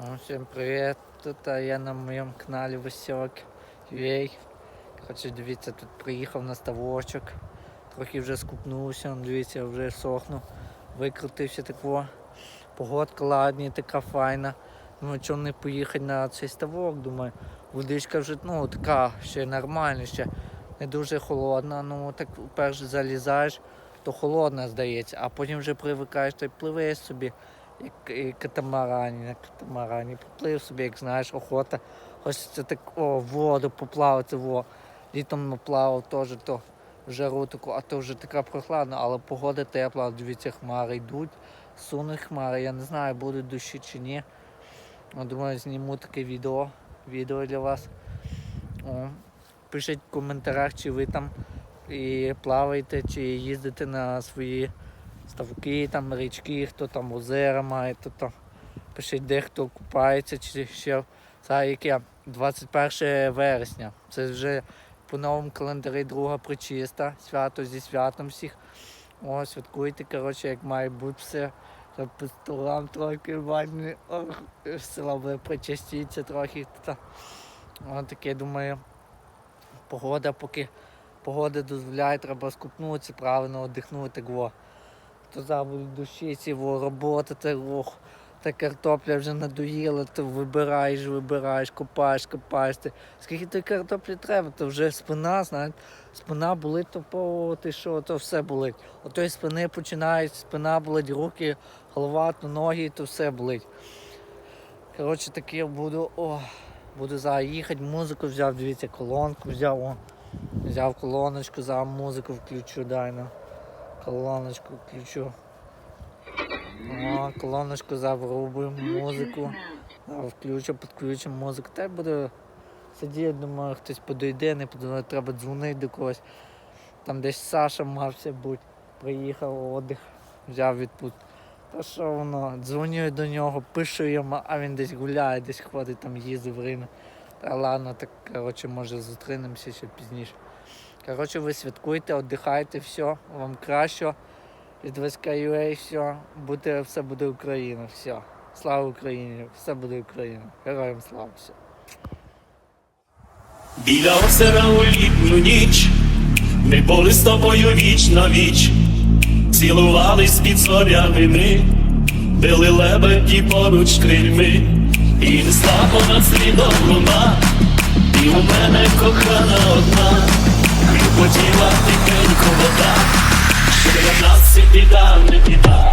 Ну, Всем привет! Тут я на моєму каналі Веселок UA. Короче, дивіться, тут приїхав на ставочок. Трохи вже скупнувся, он, дивіться, вже сохну. Викрутився такого. Погодка ладні, така файна. Ну, чому не поїхати на цей ставок, думаю. Водичка вже ну, така, ще нормальна, ще не дуже холодна. Ну так перш залізаєш, то холодна здається, а потім вже привикаєш, то й пливеш собі і катамарані, на катамарані. Поплив собі, як знаєш, охота. Хочеться так о, воду поплавати, во. Літом наплавав теж то в жару таку, а то вже така прохладна, але погода тепла, дивіться, хмари йдуть, сунуть хмари. Я не знаю, будуть дощі чи ні. Думаю, зніму таке відео, відео для вас. О, пишіть в коментарях, чи ви там і плаваєте, чи їздите на свої ставки, там річки, хто там озера має, то там пишіть, де хто купається, чи ще це яке 21 вересня. Це вже по новому календарі друга причиста, свято зі святом всіх. О, святкуйте, коротше, як має бути все. По столам трохи ванні, села буде причастіться трохи. Та. О, таке думаю. Погода, поки погода дозволяє, треба скупнутися, правильно віддихнути. Во. Зараз будуть ці во, та, ох, та картопля вже надоїла, то вибираєш, вибираєш, копаєш, копаєш. Ти. Скільки тої картоплі треба, то вже спина, знаєте, спина болить, то по ти що, то все болить. Ото із спини починають, спина болить, руки, голова, то ноги, то все болить. Коротше, таке буду, о, буду їхати, музику взяв, дивіться, колонку взяв, о, взяв колоночку, зараз музику включу, дай на колоночку включу. О, колоночку заврубую, музику. Включу, підключу музику. Та й буду сидіти, думаю, хтось подойде, не подойде, треба дзвонити до когось. Там десь Саша мався бути, приїхав отдих, взяв відпустку. Та що воно, дзвоню до нього, пишу йому, а він десь гуляє, десь ходить, там їздить в Рим. Та ладно, так коротше, може зустрінемося ще пізніше. Коротше, ви святкуйте, віддихайте, все, вам краще. Від ВСК.UA все, буде, все буде Україна, все. Слава Україні, все буде Україна. Героям слава все. Біля озера у літню ніч, ми були з тобою віч на віч, цілувались під зорями ми, били лебеді поруч крильми, і несла понад слідом луна, і у мене кохана одна, Хлюпотіла тихенько вода, що для нас це біда, не біда,